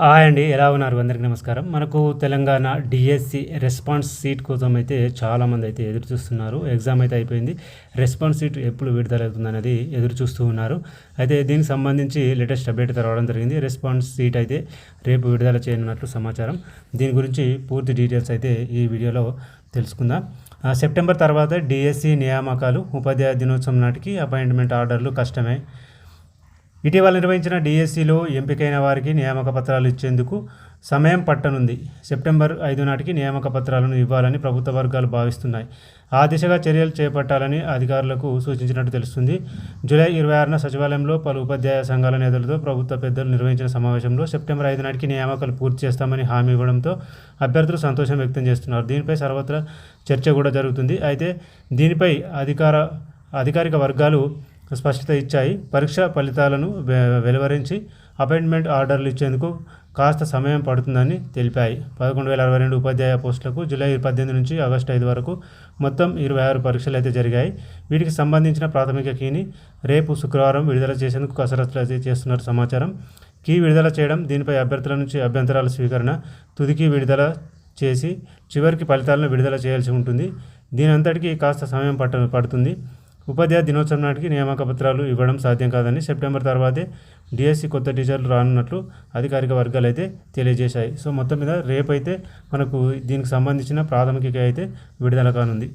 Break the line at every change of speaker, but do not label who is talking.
Hi అండి ఎలా ఉన్నారు? అందరికీ నమస్కారం. మనకు తెలంగాణ డిఎస్సి రెస్పాన్స్ సీట్ కోసం అయితే చాలామంది అయితే ఎదురు చూస్తున్నారు. ఎగ్జామ్ అయితే అయిపోయింది. రెస్పాన్స్ సీట్ ఎప్పుడు విడుదల అవుతుంది అనేది ఎదురు చూస్తూ ఉన్నారు. అయితే దీనికి సంబంధించి లేటెస్ట్ అప్డేట్ రావడం జరిగింది. రెస్పాన్స్ సీట్ అయితే రేపు విడుదల చేయనున్నట్లు సమాచారం. దీని గురించి పూర్తి డీటెయిల్స్ అయితే ఈ వీడియోలో తెలుసుకుందాం. ఆ, సెప్టెంబర్ తర్వాత డిఎస్సి నియామకాలు ఉపాధ్యాయ దినోత్సవం నాటికి అపాయింట్మెంట్ ఆర్డర్లు కష్టమే. ఇటీవల నిర్వహించిన డిఎస్సిలో ఎంపికైన వారికి నియామక పత్రాలు ఇచ్చేందుకు సమయం పట్టనుంది. సెప్టెంబర్ ఐదు నాటికి నియామక పత్రాలను ఇవ్వాలని ప్రభుత్వ వర్గాలు భావిస్తున్నాయి. ఆ దిశగా చర్యలు చేపట్టాలని అధికారులకు సూచించినట్టు తెలుస్తుంది. జూలై ఇరవై ఆరున సచివాలయంలో పలు ఉపాధ్యాయ సంఘాల నేతలతో ప్రభుత్వ పెద్దలు నిర్వహించిన సమావేశంలో సెప్టెంబర్ ఐదు నాటికి నియామకాలు పూర్తి చేస్తామని హామీ ఇవ్వడంతో అభ్యర్థులు సంతోషం వ్యక్తం చేస్తున్నారు. దీనిపై సర్వత్రా చర్చ కూడా జరుగుతుంది. అయితే దీనిపై అధికార అధికారిక వర్గాలు స్పష్టత ఇచ్చాయి. పరీక్ష ఫలితాలను వె- వెలువరించి అపాయింట్మెంట్ ఆర్డర్లు ఇచ్చేందుకు కాస్త సమయం పడుతుందని తెలిపాయి. పదకొండు వేల అరవై రెండు ఉపాధ్యాయ పోస్టులకు జూలై పద్దెనిమిది నుంచి ఆగస్టు ఐదు వరకు మొత్తం ఇరవై ఆరు పరీక్షలు అయితే జరిగాయి. వీటికి సంబంధించిన ప్రాథమిక కీని రేపు శుక్రవారం విడుదల చేసేందుకు కసరత్తులు అయితే చేస్తున్నారు సమాచారం. కీ విడుదల చేయడం దీనిపై అభ్యర్థుల నుంచి అభ్యంతరాల స్వీకరణ తుదికి విడుదల చేసి చివరికి ఫలితాలను విడుదల చేయాల్సి ఉంటుంది. దీని అంతటికీ కాస్త సమయం పట్ట పడుతుంది. ఉపాధ్యాయ దినోత్సవం నాటికి నియామక పత్రాలు ఇవ్వడం సాధ్యం కాదని సెప్టెంబర్ తర్వాతే డిఎస్సి కొత్త టీచర్లు రానున్నట్లు అధికారిక వర్గాలు అయితే తెలియజేశాయి. సో మొత్తం మీద రేపైతే మనకు దీనికి సంబంధించిన ప్రాథమిక అయితే విడుదల కానుంది.